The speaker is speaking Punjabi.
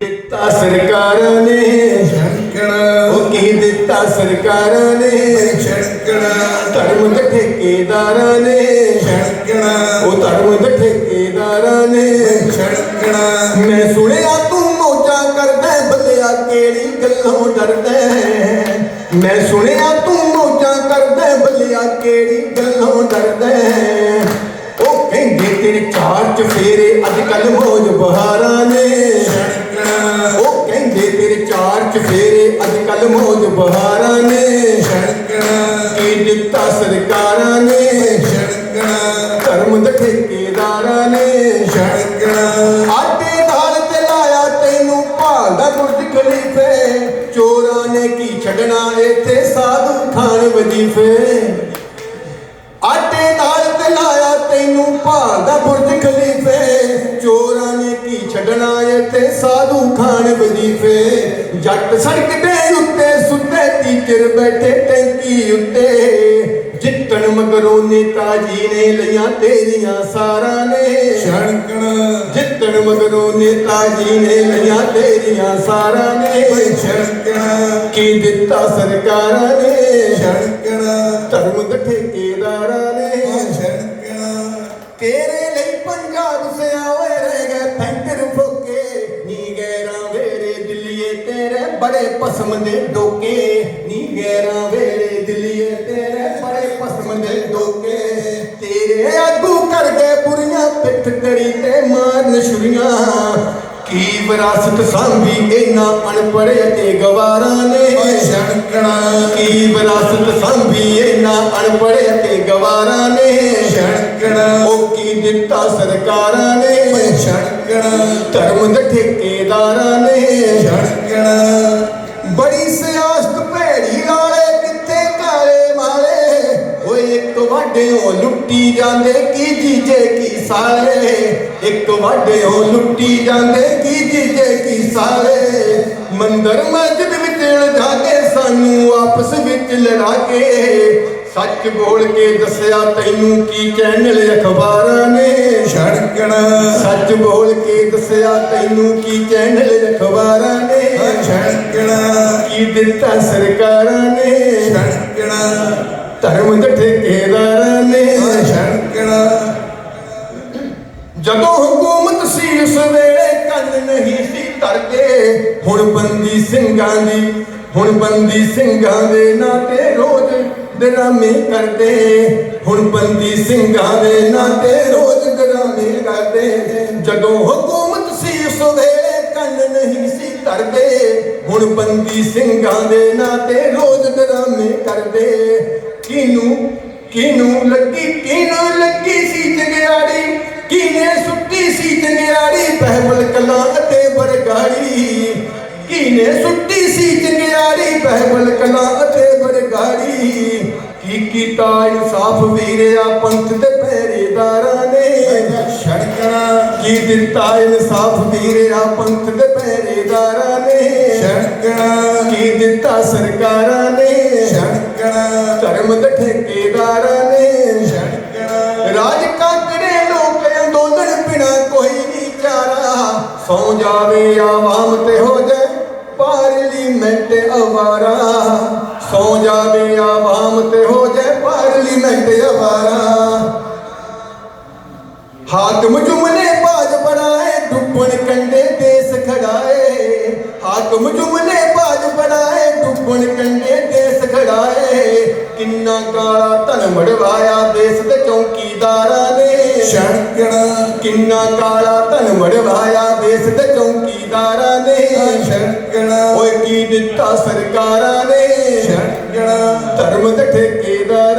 ਦਿੱਤਾ ਸਰਕਾਰਾਂ ਨੇ ਛਣਕਣਾ ਉਹ ਕੀ ਦਿੱਤਾ ਸਰਕਾਰਾਂ ਨੇ? ਛਣਕਣਾ ਧਰਮ ਦੇ ਠੇਕੇਦਾਰਾਂ ਨੇ। ਛਣਕਣਾ ਉਹ ਧਰਮ ਦੇ ਠੇਕੇਦਾਰਾਂ ਨੇ। ਛਣਕਣਾ ਮੈਂ ਸੁਣਿਆ ਤੂੰ ਮੌਜਾਂ ਕਰਦਾ ਬੱਲਿਆ ਕਿਹੜੀ ਗੱਲੋਂ ਡਰਦਾ? ਮੈਂ ਸੁਣਿਆ ਤੂੰ ਚਾਰ ਚਫੇਰੇ ਅੱਜ ਕੱਲ ਮੌਜ ਬਹਾਰਾਂ ਨੇ। ਛਣਕਣਾ ਕੀ ਦਿੱਤਾ ਸਰਕਾਰਾਂ ਨੇ? ਛਣਕਣਾ ਧਰਮ ਦੇ ਠੇਕੇਦਾਰਾਂ ਨੇ। ਛਣਕਣਾ ਆਟੇ ਦਾਲ ਤੇ ਲਾਇਆ ਤੈਨੂੰ ਭਾਲਦਾ ਗੁਰਜ ਖਲੀਫੇ। ਚੋਰਾਂ ਨੇ ਕੀ ਛੱਡਣਾ ਇੱਥੇ? ਸਾਧੂ ਖਾਨ ਵਜੀਫੇ। ਆਟੇ ਦਾਲ ਤੇ ਲਾਇਆ ਤੈਨੂੰ ਭਾਲਦਾ ਬੁਰਜ ਖਲੀਫੇ। ਚੋਰਾਂ ਨੇ ਕੀ ਛੱਡਣਾ ਇੱਥੇ? ਸਾਧੂ ਖਾਨ ਵਜੀਫੇ। ਜੱਟ ਸੜਕ ਦੇ ਉੱਤੇ ਸੁੱਤੇ ਟੀਚਰ ਬੈਠੇ ਟੈਂਕੀ ਉੱਤੇ। ਜਿੱਤਣ ਮਗਰੋਂ ਨੇਤਾਜੀ ਨੇ ਲਈਆਂ ਤੇਰੀਆਂ ਸਾਰਾਂ ਨੇ। ਛਣਕਣਾ ਜਿੱਤਣ ਮਗਰੋਂ ਨੇਤਾਜੀ ਨੇ ਲਈਆਂ ਤੇਰੀਆਂ ਸਾਰਾਂ ਨੇ। ਛਣਕਣਾ ਕੀ ਦਿੱਤਾ ਸਰਕਾਰਾਂ ਨੇ? ਛਣਕਣਾ ਧਰਮ ਦੇ ਠੇਕੇਦਾਰਾਂ ਦਿੱਲੀਏ ਤੇਰੇ ਬੜੇ ਪਸਮ ਦੇ ਡੋਕੇ। ਨੀ ਗੈਰਾਂ ਵੇਰੇ ਦਿੱਲੀਏ ਤੇਰੇ ਬੜੇ ਪਸਮ ਦੇ ਡੋਕੇ। ਤੇਰੇ ਆਗੂ ਕਰਦੇ ਬੁਰੀਆਂ ਪਿੱਠ ਕਰੀ ਤੇ ਮਾਰਨ ਛੁਰੀਆਂ। ਕੀ ਵਿਰਾਸਤ ਸਾਂਭੀ ਇਹਨਾਂ ਅਣਪੜ੍ਹੇ ਤੇ ਗਵਾਰਾਂ ਨੇ? ਛਣਕਣਾ। ਕੀ ਵਿਰਾਸਤ ਸਾਂਭੀ ਇਹਨਾਂ ਅਣਪੜ੍ਹੇ ਤੇ ਗਵਾਰਾਂ ਨੇ। ਛਣਕਣਾ। ਉਹ ਕੀ ਦਿੱਤਾ ਸਰਕਾਰਾਂ ਨੇ? ਛਣਕਣਾ। ਧਰਮ ਦੇ ਠੇਕੇਦਾਰਾਂ ਨੇ। ਛਣਕਣਾ। ਬੜੀ ਸਿਆਸਤ ਭੈੜੀ ਵਾਲੇ ਕਿੱਥੇ ਕਾਲੇ ਮਾਰੇ ਓਏ ਇੱਕ ਵਾਢਿਓ ਲੁੱਟੀ ਜਾਂਦੇ ਕੀ ਜੀਜੇ ਕੀ ਸਾਲੇ? ਇੱਕ ਵਾਢਿਓ ਲੁੱਟੀ ਜਾਂਦੇ ਕੀ ਜੀਜੇ ਕੀ ਸਾਲੇ? ਮੰਦਰ ਮਸਜਿਦ ਸਾਨੂੰ ਆਪਸ ਵਿੱਚ ਲੜਾ ਕੇ ਸੱਚ ਬੋਲ ਕੇ ਦੱਸਿਆ ਤੈਨੂੰ ਕੀ ਚੈਨਲ ਅਖਬਾਰਾਂ ਨੇ? ਛਣਕਣਾ ਸੱਚ ਬੋਲ ਕੇ ਦੱਸਿਆ ਤੈਨੂੰ ਕੀ ਚੈਨਲ ਅਖਬਾਰਾਂ ਨੇ? ਛਣਕਣਾ ਕੀ ਦਿੱਤਾ ਸਰਕਾਰਾਂ ਨੇ? ਛਣਕਣਾ ਧਰਮ ਦੇ ਠੇਕੇਦਾਰਾਂ ਹੁਣ ਬੰਦੀ ਸਿੰਘਾਂ ਦੀ, ਹੁਣ ਬੰਦੀ ਸਿੰਘਾਂ ਦੇ ਨਾਤੇ ਰੋਜ਼ ਡਰਾਮੇ ਕਰਦੇ। ਹੁਣ ਬੰਦੀ ਸਿੰਘਾਂ ਦੇ ਨਾਂ ਰੋਜ਼ ਡਰਾਮੇ ਕਰਦੇ। ਜਦੋਂ ਹਕੂਮਤ ਸੀ ਉਸ ਵੇਲੇ ਕੰਨ ਨਹੀਂ ਸੀ ਧਰਦੇ। ਹੁਣ ਬੰਦੀ ਸਿੰਘਾਂ ਦੇ ਨਾਤੇ ਰੋਜ਼ ਡਰਾਮੇ ਕਰਦੇ। ਕਿਨੂੰ ਕਿਨੂੰ ਲੱਗੀ ਕਿਨੂੰ ਲੱਗੀ ਸੀ ਜਗਿਆੜੀ? ਕਿਨੇ ਸੁੱਟੀ ਸੀ ਜੰਗਿਆੜੀ? ਪਹਿਬਲ ਕਲਾਂ ਅਤੇ ਬਰਗਾੜੀ। ਕਿਨੇ ਸੁੱਟੀ ਸੀ ਜੰਗਿਆੜੀ ਪਹਿਬਲ ਕਲਾਂ ਅਤੇ ਬਰਗਾੜੀ। ਕੀ ਕੀਤਾ ਇਨਸਾਫ ਵੀਰਿਆ ਪੰਥ ਦੇ ਪਹਿਰੇਦਾਰਾਂ ਨੇ। ਛਣਕਣਾ ਕੀ ਦਿੱਤਾ ਇਨਸਾਫ ਵੀਰਿਆ ਪੰਥ ਦੇ ਪਹਿਰੇਦਾਰਾਂ ਨੇ। ਛਣਕਣਾ ਕੀ ਦਿੱਤਾ ਸਰਕਾਰਾਂ ਨੇ। ਛਣਕਣਾ ਧਰਮ ਦੇ ਠੇਕੇਦਾਰਾਂ ਨੇ। ਛਣਕਣਾ ਰਾਜ ਕਾਕੜੇ ਲੋਕ ਅੰਦੋਲਨ ਬਿਨਾ ਕੋਈ ਨਹੀਂ ਚਾਰਾ ਸੌ ਜਾਵੇ ਆਵਾਮ ਤੇ ਹੋ ਜਾਏ ਪਾਰਲੀਮੈਂਟ ਅਵਾਰਾ ਸੌ ਜਾਵੇ ਆਵਾਮ ਤੇ ਹੋ ਜਾਏ ਪਾਰਲੀਮੈਂਟ ਅਵਾਰਾ। ਹਾਕਮ ਜੁਮਲੇ ਬਾਜ ਬਣਾਏ ਡੁੱਬਣ ਕੰਡੇ ਦੇਸ ਖੜਾਏ। ਹਾਕਮ ਜੁਮਲੇ ਬਾਜ ਬਣਾਏ ਡੁੱਬਣ ਕੰਡੇ ਦੇਸ ਖੜਾਏ। ਕਿੰਨਾ ਕਾਲਾ ਧਨ ਮੜਵਾਇਆ ਦੇਸ ਦੇ ਚੌਕੀਦਾਰਾਂ ਨੇ। ਛਣਕਣਾ ਕਿੰਨਾ ਕਾਲਾ ਧਨ ਮੜਵਾਇਆ ਦੇਸ ਦੇ ਚੌਕੀਦਾਰਾਂ ਨੇ। ਛਣਕਣਾ ਨਹੀਂ ਦਿੱਤਾ ਸਰਕਾਰਾਂ ਨੇ। ਛੱਡਣਾ ਧਰਮ ਦੇ ਠੇਕੇਦਾਰ